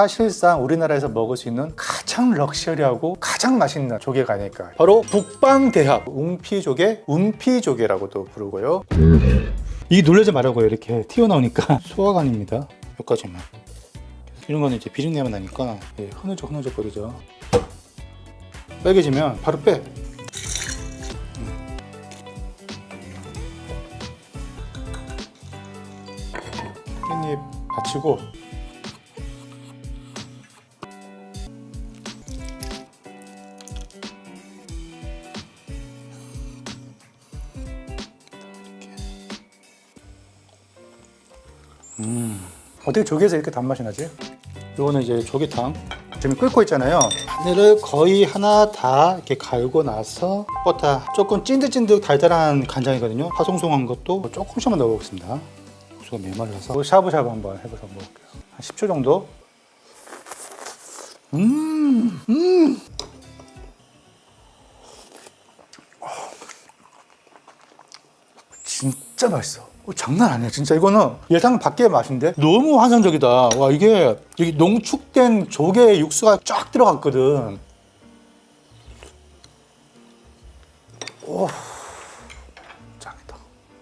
사실상 우리나라에서 먹을 수 있는 가장 럭셔리하고 가장 맛있는 조개가 아닐까. 바로 북방대합 웅피조개, 운피조개라고도 부르고요. 이 놀라지 말라고요. 이렇게 튀어나오니까 소화관입니다. 여기까지만. 이런 거는 이제 비린내만 나니까 예, 흐느적 흐느적 거리죠. 빨개지면 바로 빼. 깻잎 받치고 어떻게 조개에서 이렇게 단맛이 나지? 이거는 이제 조개탕. 지금 끓고 있잖아요. 마늘을 거의 하나 다 이렇게 갈고 나서 버터. 조금 찐득찐득 달달한 간장이거든요. 파송송한 것도 조금씩만 넣어보겠습니다. 고수가 메말라서. 샤브샤브 한번 해봐서 먹을게요. 한 10초 정도? 음, 음. 진짜 맛있어. 어, 장난 아니야 진짜. 이거는 예상 밖의 맛인데 너무 환상적이다. 와 이게 여기 농축된 조개 육수가 쫙 들어갔거든. 오.